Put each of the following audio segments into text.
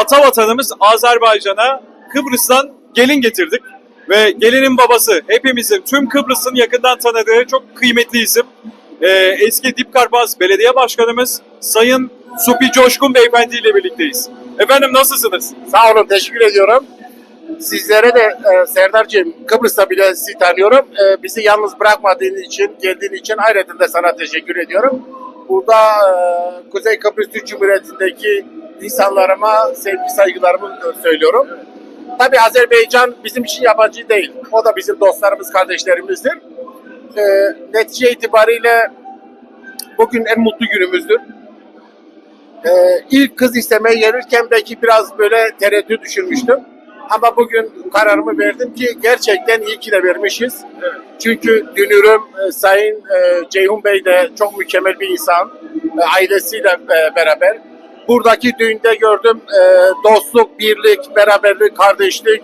ata vatanımız Azerbaycan'a Kıbrıs'tan gelin getirdik. Ve gelinin babası hepimizin tüm Kıbrıs'ın yakından tanıdığı çok kıymetli isim. Ee, eski Dipkarpaz Belediye Başkanımız Sayın Supi Coşkun Beyefendi ile birlikteyiz. Efendim nasılsınız? Sağ olun, teşekkür ediyorum. Sizlere de e, Serdar'cığım Kıbrıs'ta bile sizi tanıyorum. E, bizi yalnız bırakmadığın için, geldiğin için ayrıca de sana teşekkür ediyorum. Burada e, Kuzey Kıbrıs Türk Cumhuriyeti'ndeki insanlarıma sevgi saygılarımı e, söylüyorum. Tabii Azerbaycan bizim için yabancı değil. O da bizim dostlarımız, kardeşlerimizdir. E, netice itibariyle bugün en mutlu günümüzdür. Ee, ilk kız istemeye gelirken belki biraz böyle tereddüt düşünmüştüm. Ama bugün kararımı verdim ki gerçekten iyi ki de vermişiz. Çünkü dünürüm e, Sayın e, Ceyhun Bey de çok mükemmel bir insan. E, ailesiyle e, beraber. Buradaki düğünde gördüm e, dostluk, birlik, beraberlik, kardeşlik.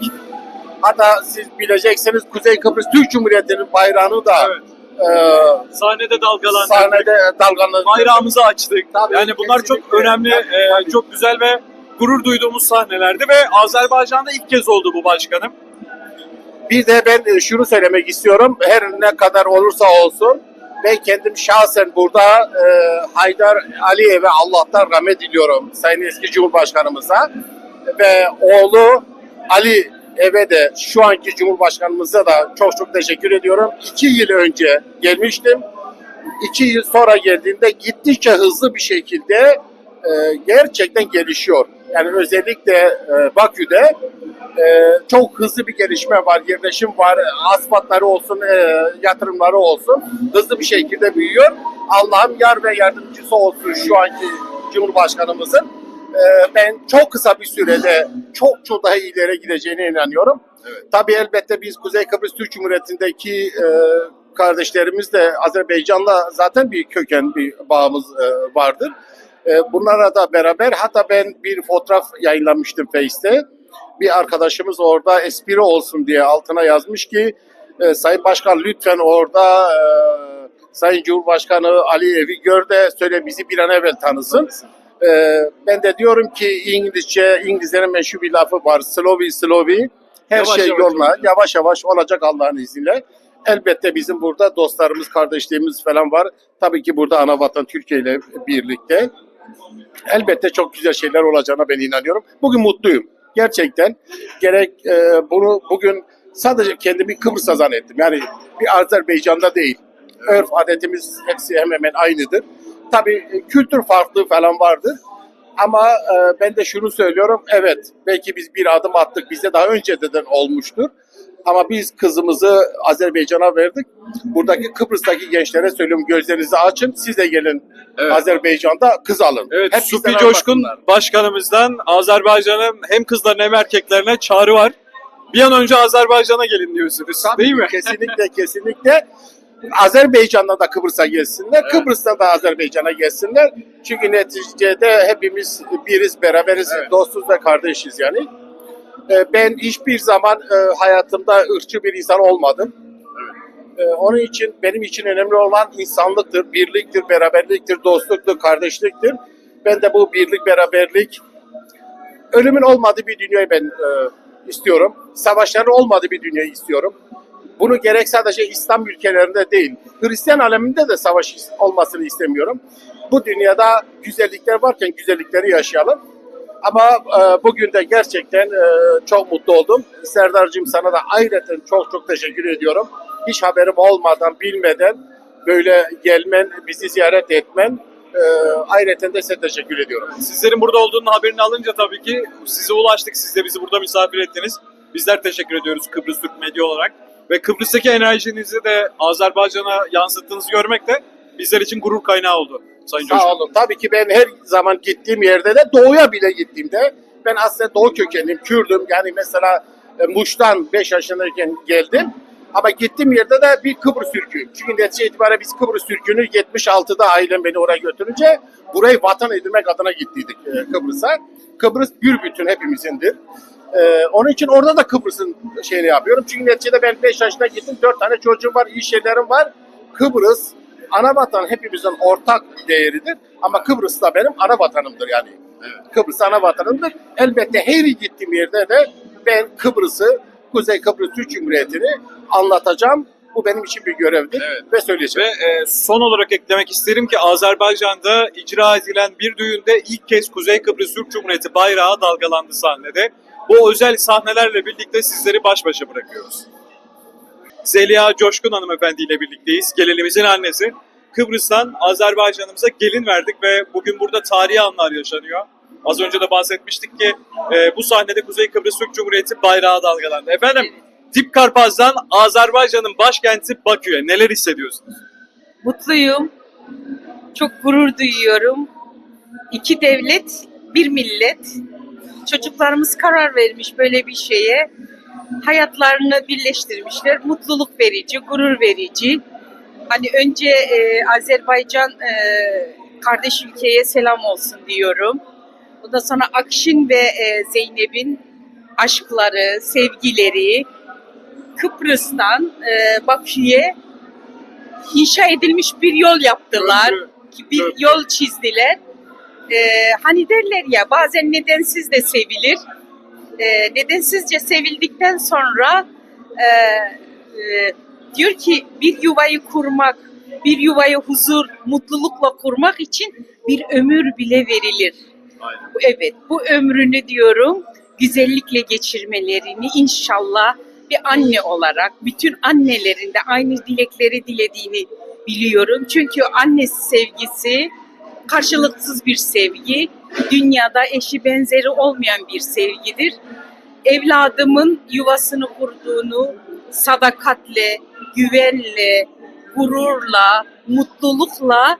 Hatta siz bileceksiniz Kuzey Kıbrıs Türk Cumhuriyeti'nin bayrağını da Evet. e, Sahnede dalgalandık. sahnede dalgalandı. Bayrağımızı açtık. Tabii, yani bunlar çok önemli, Tabii, e, tabii. çok güzel ve gurur duyduğumuz sahnelerdi ve Azerbaycan'da ilk kez oldu bu başkanım. Bir de ben e, şunu söylemek istiyorum. Her ne kadar olursa olsun ben kendim şahsen burada e, Haydar Aliyev'e Allah'tan rahmet diliyorum Sayın eski Cumhurbaşkanımıza ve oğlu Ali Eve de şu anki Cumhurbaşkanımıza da çok çok teşekkür ediyorum. İki yıl önce gelmiştim. İki yıl sonra geldiğimde gittikçe hızlı bir şekilde e, gerçekten gelişiyor. Yani özellikle e, Bakü'de e, çok hızlı bir gelişme var, yerleşim var, asfaltları olsun, e, yatırımları olsun hızlı bir şekilde büyüyor. Allah'ım yar ve yardımcısı olsun şu anki Cumhurbaşkanımızın. E, ben çok kısa bir sürede çok çok daha ileri gideceğine inanıyorum. Tabii elbette biz Kuzey Kıbrıs Türk Cumhuriyeti'ndeki e, kardeşlerimiz de Azerbaycan'la zaten bir köken bir bağımız e, vardır. E, bunlara da beraber hatta ben bir fotoğraf yayınlamıştım Face'te. Bir arkadaşımız orada espri olsun diye altına yazmış ki e, Sayın Başkan lütfen orada e, Sayın Cumhurbaşkanı Ali Evi gör de söyle bizi bir an evvel tanısın. E, ben de diyorum ki İngilizce, İngilizlerin meşhur bir lafı var. Slowy slowy. Her Yavaş şey yavaş yoluna olacak. yavaş yavaş olacak Allah'ın izniyle. Elbette bizim burada dostlarımız, kardeşliğimiz falan var. Tabii ki burada ana vatan Türkiye ile birlikte. Elbette çok güzel şeyler olacağına ben inanıyorum. Bugün mutluyum. Gerçekten gerek e, bunu bugün sadece kendimi Kıbrıs'a zannettim. Yani bir Azerbaycan'da değil. Örf adetimiz hepsi hemen hemen aynıdır. Tabii e, kültür farklı falan vardır. Ama e, ben de şunu söylüyorum. Evet belki biz bir adım attık. Bizde daha önceden olmuştur. Ama biz kızımızı Azerbaycan'a verdik. Buradaki Kıbrıs'taki gençlere söylüyorum gözlerinizi açın. Siz de gelin Evet. Azerbaycan'da kız alın. Evet, Hep Supi Coşkun başkanımızdan Azerbaycan'ın hem kızlarına hem erkeklerine çağrı var. Bir an önce Azerbaycan'a gelin diyorsunuz. Tabii değil mi? Kesinlikle kesinlikle. Azerbaycan'da da Kıbrıs'a gelsinler, Evet. Kıbrıs'ta da Azerbaycan'a gelsinler. Çünkü neticede hepimiz biriz, beraberiz, Evet. dostuz ve kardeşiz yani. Ee, Ben hiçbir zaman e, hayatımda ırkçı bir insan olmadım. Ee, Onun için benim için önemli olan insanlıktır, birliktir, beraberliktir, dostluktur, kardeşliktir. Ben de bu birlik, beraberlik, ölümün olmadığı bir dünyayı ben e, istiyorum. Savaşların olmadığı bir dünyayı istiyorum. Bunu gerek sadece İslam ülkelerinde değil, Hristiyan aleminde de savaş olmasını istemiyorum. Bu dünyada güzellikler varken güzellikleri yaşayalım. Ama e, bugün de gerçekten e, çok mutlu oldum. Serdar'cığım sana da ayrıca çok çok teşekkür ediyorum. Hiç haberim olmadan, bilmeden böyle gelmen, bizi ziyaret etmen e, ayrıca de size teşekkür ediyorum. Sizlerin burada olduğunun haberini alınca tabii ki size ulaştık. Siz de bizi burada misafir ettiniz. Bizler teşekkür ediyoruz Kıbrıs Türk Medya olarak. Ve Kıbrıs'taki enerjinizi de Azerbaycan'a yansıttığınızı görmek de bizler için gurur kaynağı oldu. Sayın Coşkun. Sağ olun. Tabii ki ben her zaman gittiğim yerde de doğuya bile gittiğimde ben aslında doğu kökenliyim, Kürdüm. Yani mesela e, Muş'tan 5 yaşındayken geldim. Ama gittiğim yerde de bir Kıbrıs Türk'üyüm. Çünkü netice itibariyle biz Kıbrıs Türk'ünü 76'da ailem beni oraya götürünce burayı vatan edinmek adına gittiydik e, Kıbrıs'a. Kıbrıs bir bütün hepimizindir. E, onun için orada da Kıbrıs'ın şeyini yapıyorum. Çünkü neticede ben 5 yaşında gittim. 4 tane çocuğum var, iyi şeylerim var. Kıbrıs ana vatan hepimizin ortak değeridir. Ama Kıbrıs da benim ana vatanımdır yani. Kıbrıs ana vatanımdır. Elbette her gittiğim yerde de ben Kıbrıs'ı, Kuzey Kıbrıs Türk Cumhuriyeti'ni anlatacağım. Bu benim için bir görevdir Evet. ve söyleyeceğim. Ve e, son olarak eklemek isterim ki Azerbaycan'da icra edilen bir düğünde ilk kez Kuzey Kıbrıs Türk Cumhuriyeti bayrağı dalgalandı sahnede. Bu özel sahnelerle birlikte sizleri baş başa bırakıyoruz. Zeliha Coşkun hanımefendi ile birlikteyiz. Gelinimizin annesi. Kıbrıs'tan Azerbaycan'ımıza gelin verdik ve bugün burada tarihi anlar yaşanıyor. Az önce de bahsetmiştik ki e, bu sahnede Kuzey Kıbrıs Türk Cumhuriyeti bayrağı dalgalandı. Efendim Dip Karpaz'dan Azerbaycan'ın başkenti Bakü'ye neler hissediyorsunuz? Mutluyum. Çok gurur duyuyorum. İki devlet, bir millet. Çocuklarımız karar vermiş böyle bir şeye. Hayatlarını birleştirmişler. Mutluluk verici, gurur verici. Hani önce e, Azerbaycan e, kardeş ülkeye selam olsun diyorum. Ondan sonra Akşin ve e, Zeynep'in aşkları, sevgileri Kıbrıs'tan e, Bakü'ye inşa edilmiş bir yol yaptılar. Bir yol çizdiler. Ee, hani derler ya bazen nedensiz de sevilir. Ee, nedensizce sevildikten sonra e, e, diyor ki bir yuvayı kurmak, bir yuvayı huzur, mutlulukla kurmak için bir ömür bile verilir. Aynen. Evet, bu ömrünü diyorum güzellikle geçirmelerini inşallah bir anne olarak bütün annelerin de aynı dilekleri dilediğini biliyorum. Çünkü anne sevgisi karşılıksız bir sevgi, dünyada eşi benzeri olmayan bir sevgidir. Evladımın yuvasını kurduğunu sadakatle, güvenle, gururla, mutlulukla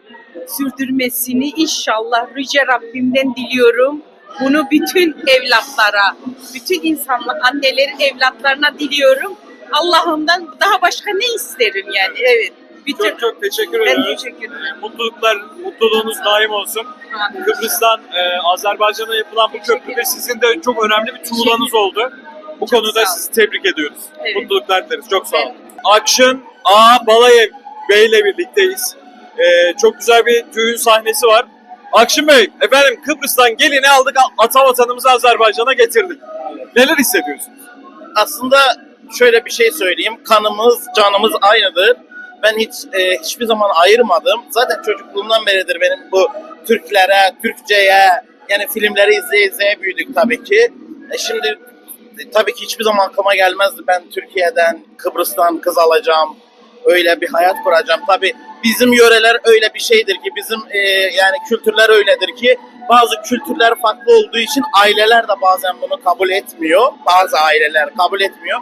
sürdürmesini inşallah Yüce Rabbimden diliyorum. Bunu bütün evlatlara, bütün insanlar, annelerin evlatlarına diliyorum. Allah'ımdan daha başka ne isterim yani? Evet. Bütün Çok çok teşekkür ben ederim. teşekkür ederim. Mutluluklar, mutluluğunuz daim olsun. Kıbrıs'tan e, Azerbaycan'a yapılan bu Teşekkür köprüde sizin de çok önemli bir tuğlanız oldu. Bu Çok konuda sizi tebrik ediyoruz. Evet. Mutluluklar dileriz. Çok sağ olun. Evet. Akşın A. Balayev Bey ile birlikteyiz. E, çok güzel bir düğün sahnesi var. Akşın Bey, efendim Kıbrıs'tan gelini aldık, ata vatanımızı Azerbaycan'a getirdik. Neler hissediyorsunuz? aslında şöyle bir şey söyleyeyim. Kanımız, canımız aynıdır. Ben hiç e, hiçbir zaman ayırmadım. Zaten çocukluğumdan beridir benim bu Türklere, Türkçeye yani filmleri izleye izleye büyüdük tabii ki. E, şimdi e, tabii ki hiçbir zaman aklıma gelmezdi ben Türkiye'den, Kıbrıs'tan kız alacağım. Öyle bir hayat kuracağım. Tabii bizim yöreler öyle bir şeydir ki bizim e, yani kültürler öyledir ki bazı kültürler farklı olduğu için aileler de bazen bunu kabul etmiyor. Bazı aileler kabul etmiyor.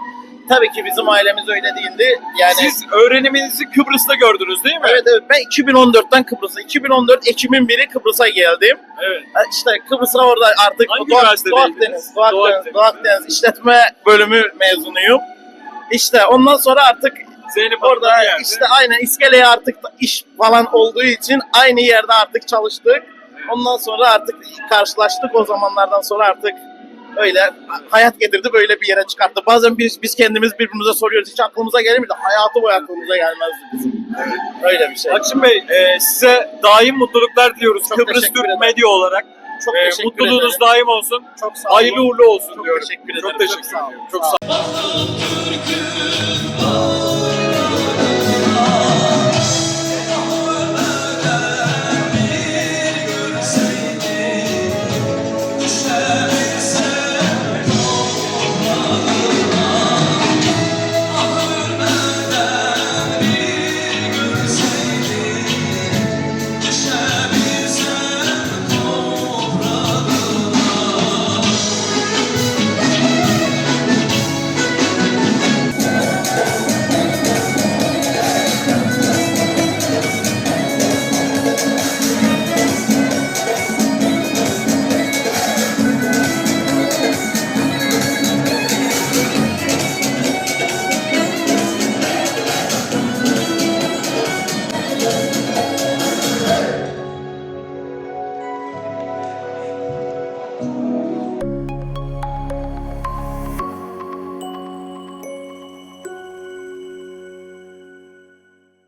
Tabii ki bizim ailemiz öyle değildi. Yani Siz öğreniminizi Kıbrıs'ta gördünüz değil mi? Evet evet ben 2014'ten Kıbrıs'a 2014 Ekim'in biri Kıbrıs'a geldim. Evet. İşte Kıbrıs'a orada artık Hangi Doğu? Doğu Akdeniz, Doğu Doğu Akdeniz. Doğu Akdeniz işletme bölümü mezunuyum. İşte ondan sonra artık Zeynep orada geldi. işte aynen iskeleye artık iş falan olduğu için aynı yerde artık çalıştık. Ondan sonra artık karşılaştık o zamanlardan sonra artık öyle hayat getirdi böyle bir yere çıkarttı. Bazen biz, biz kendimiz birbirimize soruyoruz hiç aklımıza gelir miydi? Hayatı boyu aklımıza gelmezdi bizim. Öyle bir şey. Akşin Bey, e, size daim mutluluklar diliyoruz. Çok Kıbrıs Türk ederim. Medya olarak. Çok E, teşekkür mutluluğunuz ederim. daim olsun. Çok sağ olun. Hayırlı uğurlu olsun Çok diyorum. teşekkür ederim. Çok teşekkür Çok sağ olun. ederim. Çok sağ olun.